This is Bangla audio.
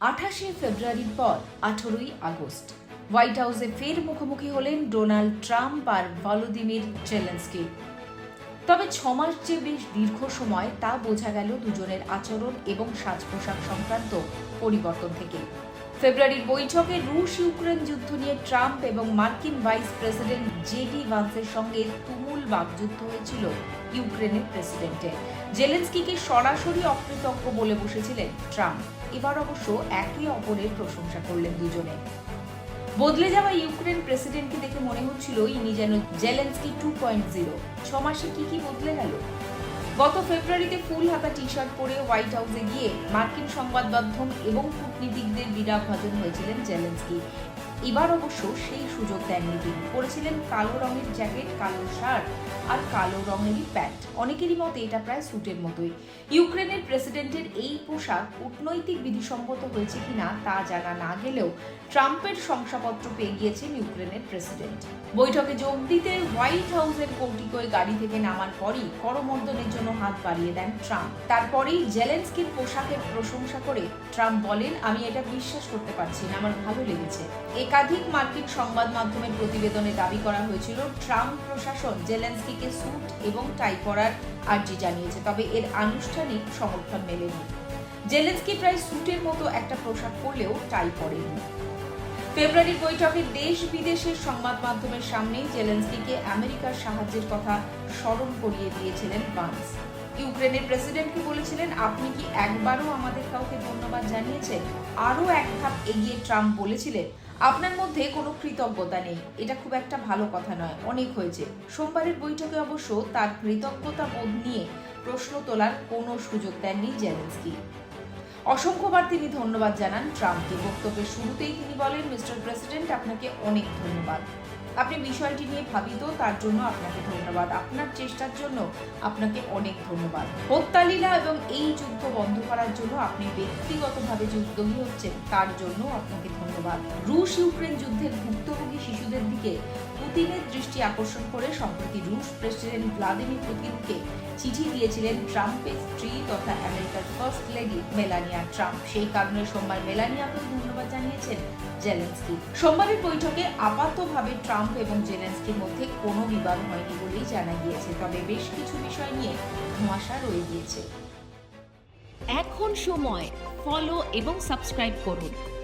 আঠাশে ফেব্রুয়ারির পর, আঠারোই আগস্ট। হোয়াইট হাউসে ফের মুখোমুখি হলেন ডোনাল্ড ট্রাম্প আর ভলোদিমির জেলেন্সকি। তবে ছমাস যে বেশ দীর্ঘ সময় তা বোঝা গেল দুজনের আচরণ এবং সাজ পোশাক সংক্রান্ত পরিবর্তন থেকে। ফেব্রুয়ারির বৈঠকে রুশ ইউক্রেন যুদ্ধ নিয়ে ট্রাম্প এবং মার্কিন ভাইস প্রেসিডেন্ট জেডি ভান্সের সঙ্গে তুমুল বাকযুদ্ধ হয়েছিল ইউক্রেনের প্রেসিডেন্টের। জেলেন্সকিকে সরাসরি অকৃতজ্ঞ বলে বসেছিলেন ট্রাম্প। এবার অবশ্য একে অপরের প্রশংসা করলেন দুজনে। বদলে যাওয়া ইউক্রেন প্রেসিডেন্টকে দেখে মনে হচ্ছিল ইনি যেন জেলেন্সকি টু পয়েন্ট জিরো। ছ মাসে কি কি বদলে গেল? গত ফেব্রুয়ারিতে ফুল হাতা টি শার্ট পরে হোয়াইট হাউসে গিয়ে মার্কিন সংবাদ মাধ্যম এবং কূটনীতিকদের বিরাগভাজন হয়েছিলেন জেলেন্সকি। এবার অবশ্য সেই সুযোগ দেননি তিনি। পরেছিলেন কালো রঙের জ্যাকেট, কালো শার্ট আর কালো রঙেরই প্যান্ট। অনেকেরই মতে এটা প্রায় স্যুটের মতোই। ইউক্রেনের প্রেসিডেন্টের এই পোশাক কূটনৈতিক বিধিসম্মত হয়েছে কিনা তা জানা না গেলেও ট্রাম্পের শংসাপত্র পেয়ে গিয়েছেন ইউক্রেনের প্রেসিডেন্ট। বৈঠকে যোগ দিতে হোয়াইট হাউসের কৌটিকয় গাড়ি থেকে নামার পরই করমর্দনের জন্য হাত বাড়িয়ে দেন ট্রাম্প। তারপরেই জেলেন্সকির পোশাকের প্রশংসা করে ট্রাম্প বলেন, আমি এটা বিশ্বাস করতে পারছি না, আমার ভালো লেগেছে। একাধিক মার্কিন সংবাদ মাধ্যমের প্রতিবেদনে দাবি করা হয়েছিল, ট্রাম্প প্রশাসন জেলেন্সকিকে স্যুট এবং টাই পরার আর্জি জানিয়েছে, তবে এর আনুষ্ঠানিক সমর্থন মেলেনি। জেলেন্সকি প্রায় স্যুটের মতো একটা পোশাক পরলেও টাই পরেনি। ফেব্রুয়ারি বৈঠকে দেশ বিদেশের সংবাদ মাধ্যমের সামনেই জেলেন্সকিকে আমেরিকার সাহায্যের কথা স্মরণ করিয়ে দিয়েছিলেন বান্স। ইউক্রেনের প্রেসিডেন্টকে বলেছিলেন, আপনি কি একবারও আমাদের কাউকে ধন্যবাদ জানিয়েছেন? আরও এক ধাপ এগিয়ে ট্রাম্প বলেছিলেন আপনার মধ্যে কোনো কৃতজ্ঞতা নেই। এটা খুব একটা ভালো কথা নয়। অনেক হয়েছে। সোমবারের বৈঠকে অবশ্য তার কৃতজ্ঞতা বোধ নিয়ে প্রশ্ন তোলার কোনো সুযোগ দেননি জেলেন্সকি। অসংখ্যবার তিনি ধন্যবাদ জানান ট্রাম্পকে। বক্তব্যের শুরুতেই তিনি বলেন, মিস্টার প্রেসিডেন্ট, আপনাকে অনেক ধন্যবাদ। আপনি বিষয়টি নিয়ে ভাবিত, তার জন্য আপনাকে ধন্যবাদ। আপনার চেষ্টার জন্য আপনাকে অনেক ধন্যবাদ। হত্যালীলা এবং এই যুদ্ধ বন্ধ করার জন্য আপনি ব্যক্তিগতভাবে যে হচ্ছেন, তার জন্য আপনাকে ধন্যবাদ। রুশ ইউক্রেন যুদ্ধের ভুক্তভোগী শিশুদের দিকে পুতিনের দৃষ্টি আকর্ষণ করে সম্প্রতি রুশ প্রেসিডেন্ট ভ্লাদিমির পুতিনকে চিঠি দিয়েছিলেন ট্রাম্পের স্ত্রী তথা আমেরিকার ফার্স্ট লেডি মেলানিয়া ট্রাম্প। সেই কারণে সোমবার মেলানিয়াকেও ধন্যবাদ জানিয়েছেন জেলেন্সকি। সোমবারের বৈঠকে আপাতভাবে ট্রাম্প এবং জেলেন্সকির মধ্যে কোনো বিবাদ হয়নি বলেই জানা গিয়েছে, তবে বেশ কিছু বিষয় নিয়ে ধোঁয়াশা রয়ে গিয়েছে। এখন সময়। ফলো এবং সাবস্ক্রাইব করুন।